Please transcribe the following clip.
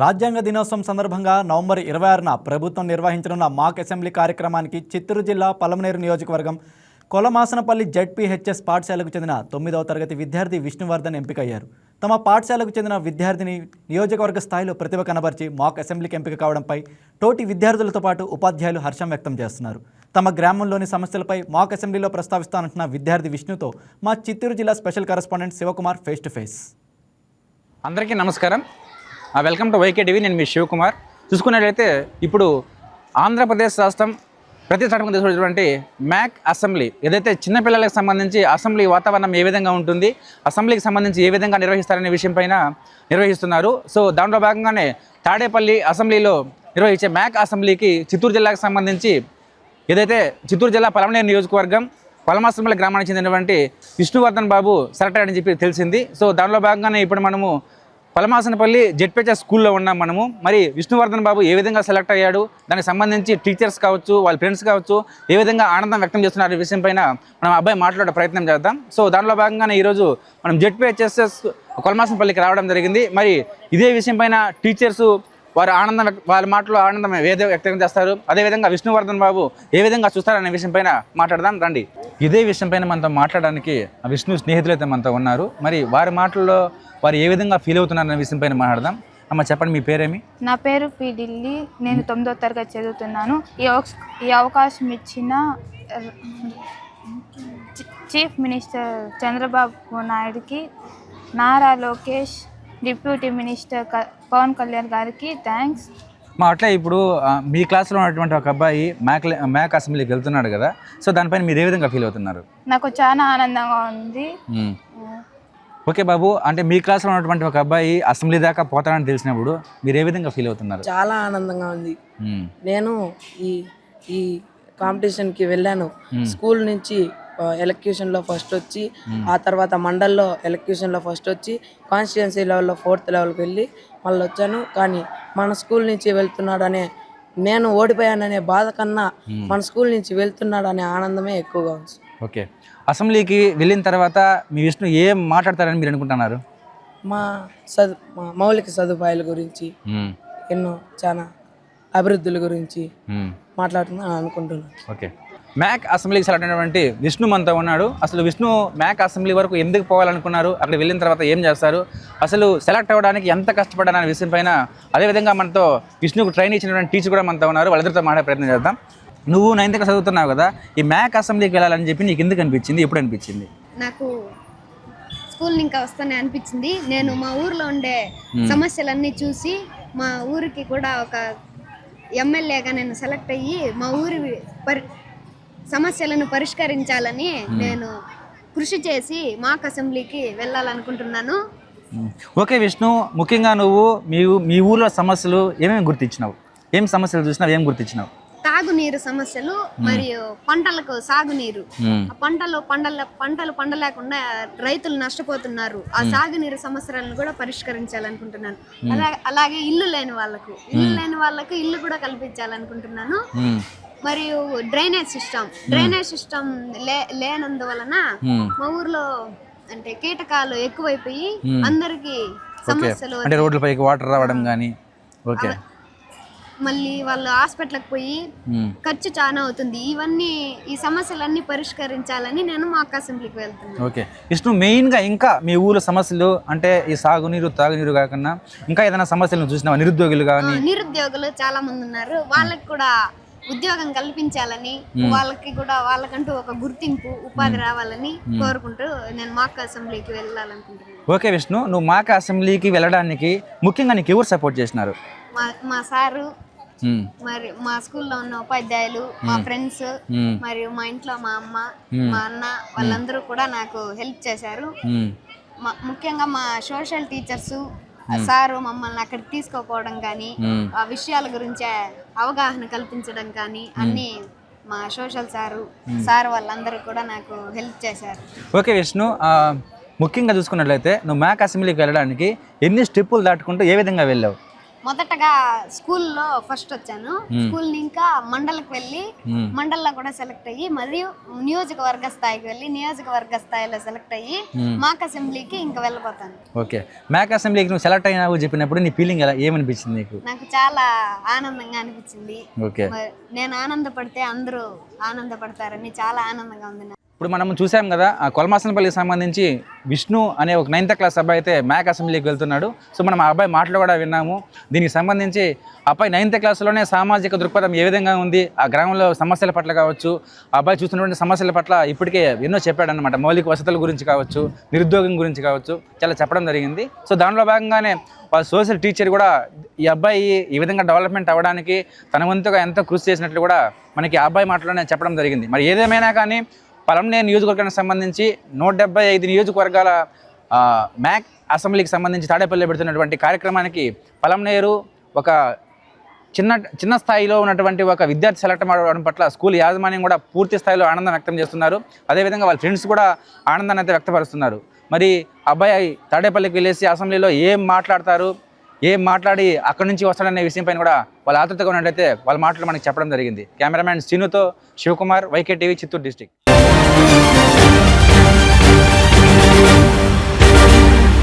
రాజ్యాంగ దినోత్సవం సందర్భంగా నవంబర్ ఇరవై ఆరున ప్రభుత్వం నిర్వహించనున్న మాక్ అసెంబ్లీ కార్యక్రమానికి చిత్తూరు జిల్లా పలమనేరు నియోజకవర్గం కొలమాసనపల్లి జడ్పీహెచ్ఎస్ పాఠశాలకు చెందిన తొమ్మిదవ తరగతి విద్యార్థి విష్ణువర్ధన్ ఎంపికయ్యారు. తమ పాఠశాలకు చెందిన విద్యార్థిని నియోజకవర్గ స్థాయిలో ప్రతిభ కనబర్చి మాక్ అసెంబ్లీకి ఎంపిక కావడంపై తోటి విద్యార్థులతో పాటు ఉపాధ్యాయులు హర్షం వ్యక్తం చేస్తున్నారు. తమ గ్రామంలోని సమస్యలపై మాక్ అసెంబ్లీలో ప్రస్తావిస్తానంటున్న విద్యార్థి విష్ణుతో మా చిత్తూరు జిల్లా special correspondent Shivakumar face to face. అందరికీ నమస్కారం. వెల్కమ్ టు వైకే టీవీ నేను మీ శివకుమార్. చూసుకున్నట్లయితే ఇప్పుడు ఆంధ్రప్రదేశ్ రాష్ట్రం ప్రతిష్టాత్మక తీసుకున్నటువంటి మ్యాక్ అసెంబ్లీ ఏదైతే చిన్నపిల్లలకు సంబంధించి అసెంబ్లీ వాతావరణం ఏ విధంగా ఉంటుంది అసెంబ్లీకి సంబంధించి ఏ విధంగా నిర్వహిస్తారనే విషయం పైన నిర్వహిస్తున్నారు. సో దాంట్లో భాగంగానే తాడేపల్లి అసెంబ్లీలో నిర్వహించే మ్యాక్ అసెంబ్లీకి చిత్తూరు జిల్లాకు సంబంధించి ఏదైతే చిత్తూరు జిల్లా పలమనేరు నియోజకవర్గం పలమాసంపల్లి గ్రామానికి చెందినటువంటి విష్ణువర్ధన్ బాబు సెలెక్ట్ అయ్యాడని చెప్పి తెలిసింది. సో దానిలో భాగంగానే ఇప్పుడు మనము పలమాసనపల్లి జెడ్పీహెచ్ఎస్ స్కూల్లో ఉన్నాం మనము. మరి విష్ణువర్ధన్ బాబు ఏ విధంగా సెలెక్ట్ అయ్యాడు? దానికి సంబంధించి టీచర్స్ కావచ్చు వాళ్ళ ఫ్రెండ్స్ కావచ్చు ఏ విధంగా ఆనందం వ్యక్తం చేస్తున్నారు ఈ విషయం పైన మనం అబ్బాయి మాట్లాడే ప్రయత్నం చేద్దాం. సో దానిలో భాగంగానే ఈరోజు మనం జెడ్పీహెచ్ఎస్ఎస్ కొలమాసనపల్లికి రావడం జరిగింది. మరి ఇదే విషయం పైన టీచర్సు వారు ఆనందం వాళ్ళ మాటలో ఆనందం ఏదో వ్యక్తం చేస్తారు. అదేవిధంగా విష్ణువర్ధన్ బాబు ఏ విధంగా చూస్తారనే విషయం పైన మాట్లాడదాం. రండి. ఇదే విషయం పైన మనతో మాట్లాడడానికి ఆ విష్ణు స్నేహితులు అయితే మనతో ఉన్నారు. మరి వారి మాటల్లో వారు ఏ విధంగా ఫీల్ అవుతున్నారనే విషయం పైన మాట్లాడదాం. అమ్మ చెప్పండి మీ పేరేమి? నా పేరు పి. ఢిల్లీ. నేను తొమ్మిదో తరగతి చదువుతున్నాను. ఈ అవకాశం ఇచ్చిన చీఫ్ మినిస్టర్ చంద్రబాబు నాయుడుకి నారా లోకేష్ డిప్యూటీ మినిస్టర్ పవన్ కళ్యాణ్ గారికి థ్యాంక్స్. మా అట్లా ఇప్పుడు మీ క్లాస్లో ఉన్నటువంటి ఒక అబ్బాయి మ్యాక్ మ్యాక్ అసెంబ్లీకి వెళ్తున్నాడు కదా సో దానిపైన మీరు ఏ విధంగా ఫీల్ అవుతున్నారు? నాకు చాలా ఆనందంగా ఉంది. ఓకే బాబు అంటే మీ క్లాస్లో ఉన్నటువంటి ఒక అబ్బాయి అసెంబ్లీ దాకా పోతాడని తెలిసినప్పుడు మీరు ఏ విధంగా ఫీల్ అవుతున్నారు? చాలా ఆనందంగా ఉంది. నేను ఈ ఈ కాంపిటీషన్కి వెళ్ళాను. స్కూల్ నుంచి ఎలక్యూషన్లో ఫస్ట్ వచ్చి ఆ తర్వాత మండల్లో ఎలక్యూషన్లో ఫస్ట్ వచ్చి కాన్స్టిట్యున్సీ లెవెల్లో ఫోర్త్ లెవెల్కి వెళ్ళి మళ్ళీ వచ్చాను. కానీ మన స్కూల్ నుంచి వెళ్తున్నాడనే నేను ఓడిపోయాననే బాధ కన్నా మన స్కూల్ నుంచి వెళ్తున్నాడనే ఆనందమే ఎక్కువగా ఉంది. ఓకే. అసెంబ్లీకి వెళ్ళిన తర్వాత మీ విష్ణు ఏం మాట్లాడతారని మీరు అనుకుంటున్నారు? మా సదు మా మౌలిక సదుపాయాల గురించి. ఎన్నో చాలా అభివృద్ధుల గురించి మ్మ్. మాట్లాడుతున్నాను అనుకుంటున్నాను. ఓకే. మ్యాక్ అసెంబ్లీకి సెలెక్ట్ అయినటువంటి విష్ణు మనతో ఉన్నాడు. అసలు విష్ణు మ్యాక్ అసెంబ్లీ వరకు ఎందుకు పోవాలనుకున్నారు? అక్కడ వెళ్ళిన తర్వాత ఏం చేస్తారు? అసలు సెలెక్ట్ అవ్వడానికి ఎంత కష్టపడ్డారు అనే విషయం పైన అదేవిధంగా మనతో విష్ణుకు ట్రైన్ ఇచ్చినటువంటి టీచర్ కూడా మనతో ఉన్నారు. వాళ్ళిద్దరితో మాట్లాడే ప్రయత్నం చేద్దాం. నువ్వు నైన్త్ క్లాస్ చదువుతున్నావు కదా ఈ మ్యాక్ అసెంబ్లీకి వెళ్ళాలని చెప్పి నీకు ఎందుకు అనిపించింది? ఎప్పుడు అనిపించింది? నాకు స్కూల్ ఇంకా వస్తానే అనిపించింది. నేను మా ఊర్లో ఉండే సమస్యలన్నీ చూసి మా ఊరికి కూడా ఒక ఎమ్మెల్యేగా నేను సెలెక్ట్ అయ్యి మా ఊరి పరి సమస్యలను పరిష్కరించాలని నేను కృషి చేసి మాక్ అసెంబ్లీకి వెళ్ళాలనుకుంటున్నాను. మ్మ్. ఓకే విష్ణు ముఖ్యంగా నువ్వు మీ మీ ఊర్లో సమస్యలు ఏమేమి గుర్తించినావు? ఏం సమస్యలు చూసినావు? ఏం గుర్తించినావు? తాగునీరు సమస్యలు మరియు పంటలకు సాగునీరు. పంటలు పండల పంటలు పండలేకుండా రైతులు నష్టపోతున్నారు. ఆ సాగునీరు సమస్యలను కూడా పరిష్కరించాలనుకుంటున్నాను. అలా అలాగే ఇల్లు లేని వాళ్ళకు. ఇల్లు లేని వాళ్ళకు ఇల్లు కూడా కల్పించాలనుకుంటున్నాను. మరియు డ్రైనేజ్ సిస్టమ్. డ్రైనేజ్ సిస్టమ్ లే లేనందువలన మ్మ్. మా ఊర్లో అంటే కీటకాలు ఎక్కువైపోయి అందరికి ఓకే సమస్యలు అంటే రోడ్లపైకి వాటర్ రావడం కానీ ఓకే మళ్ళీ వాళ్ళు హాస్పిటల్కి పోయి. ఖర్చు చాలా అవుతుంది. ఇవన్నీ ఈ సమస్యలన్నీ పరిష్కరించాలని నేను మాకు అసెంబ్లీకి వెళ్తున్నాను. ఓకే విష్ణు మెయిన్గా ఇంకా మీ ఊళ్ళో సమస్యలు అంటే ఈ సాగునీరు తాగునీరు కాకుండా ఇంకా ఏదైనా సమస్యలను చూసినావా? నిరుద్యోగులు కానీ నిరుద్యోగులు చాలా మంది ఉన్నారు. వాళ్ళకి కూడా ఉద్యోగం కల్పించాలని వాళ్ళకి కూడా వాళ్ళకంటూ ఒక గుర్తింపు ఉపాధి రావాలని కోరుకుంటూ నేను మాకు అసెంబ్లీకి వెళ్ళాలనుకుంటున్నాను. ఓకే విష్ణు నువ్వు మాక అసెంబ్లీకి వెళ్ళడానికి ముఖ్యంగా నీకు ఎవరు సపోర్ట్ చేసినారు మా మా సారు. మరి మా స్కూల్లో ఉన్న ఉపాధ్యాయులు మా ఫ్రెండ్స్. మరియు మా ఇంట్లో మా అమ్మ మా అన్న వాళ్ళందరూ కూడా నాకు హెల్ప్ చేశారు. ముఖ్యంగా మా సోషల్ టీచర్స్ సారు మమ్మల్ని అక్కడికి తీసుకోపోవడం కానీ. ఆ విషయాల గురించి అవగాహన కల్పించడం కానీ అన్ని మా సోషల్ సారు సార్ వాళ్ళందరూ కూడా నాకు హెల్ప్ చేశారు. ఓకే విష్ణు ఆ, ముఖ్యంగా చూసుకున్నట్లయితే నువ్వు మ్యాక్ అసెంబ్లీకి వెళ్ళడానికి ఎన్ని స్టెప్పులు దాటుకుంటూ ఏ విధంగా వెళ్ళావు? మొదటగా స్కూల్లో ఫస్ట్ వచ్చాను. స్కూల్ ఇంకా మండలికి వెళ్ళి. మండల్లో కూడా సెలెక్ట్ అయ్యి మరియు నియోజకవర్గ స్థాయికి వెళ్ళి నియోజకవర్గ స్థాయిలో సెలెక్ట్ అయ్యి మాక్ అసెంబ్లీకి ఇంకా వెళ్ళిపోతాను ఓకే. మ్యాక్ అసెంబ్లీకి నువ్వు సెలెక్ట్ అయినావు చెప్పినప్పుడు నీ ఫీలింగ్ ఎలా ఏమనిపించింది నీకు? నాకు చాలా ఆనందంగా అనిపించింది. ఓకే. నేను ఆనందపడితే అందరూ ఆనందపడతారని చాలా ఆనందంగా ఉంది నాకు. ఇప్పుడు మనం చూసాం కదా ఆ కొలమాసనపల్లికి సంబంధించి విష్ణు అనే ఒక నైన్త్ క్లాస్ అబ్బాయి అయితే మ్యాక్ అసెంబ్లీకి వెళ్తున్నాడు. సో మనం ఆ అబ్బాయి మాటలు కూడా విన్నాము. దీనికి సంబంధించి అబ్బాయి నైన్త్ క్లాస్లోనే సామాజిక దృక్పథం ఏ విధంగా ఉంది ఆ గ్రామంలో సమస్యల పట్ల కావచ్చు ఆ అబ్బాయి చూస్తున్నటువంటి సమస్యల పట్ల ఇప్పటికే ఎన్నో చెప్పాడనమాట మౌలిక వసతుల గురించి కావచ్చు నిరుద్యోగం గురించి కావచ్చు చాలా చెప్పడం జరిగింది. సో దానిలో భాగంగానే వాళ్ళ సోషల్ టీచర్ కూడా ఈ అబ్బాయి ఈ విధంగా డెవలప్మెంట్ అవ్వడానికి తన వంతుగా ఎంతో కృషి చేసినట్లు కూడా మనకి ఆ అబ్బాయి మాటలోనే చెప్పడం జరిగింది. మరి ఏదేమైనా కానీ పలంనేరు నియోజకవర్గానికి సంబంధించి నూట డెబ్బై ఐదు నియోజకవర్గాల మ్యాక్ అసెంబ్లీకి సంబంధించి తాడేపల్లి పెడుతున్నటువంటి కార్యక్రమానికి పలంనేరు ఒక చిన్న చిన్న స్థాయిలో ఉన్నటువంటి ఒక విద్యార్థి సెలెక్ట్ అవ్వడం పట్ల స్కూల్ యాజమాన్యం కూడా పూర్తి స్థాయిలో ఆనందం వ్యక్తం చేస్తున్నారు. అదేవిధంగా వాళ్ళ ఫ్రెండ్స్ కూడా ఆనందాన్ని అయితే వ్యక్తపరుస్తున్నారు. మరి అబ్బాయి తాడేపల్లికి వెళ్ళేసి అసెంబ్లీలో ఏం మాట్లాడతారు ఏం మాట్లాడి అక్కడి నుంచి వస్తాడనే విషయం పైన కూడా వాళ్ళ ఆతృతగా ఉన్నట్టయితే వాళ్ళ మాటలు మనకి చెప్పడం జరిగింది. Cameraman సీనుతో Shivakumar YK TV Chittoor district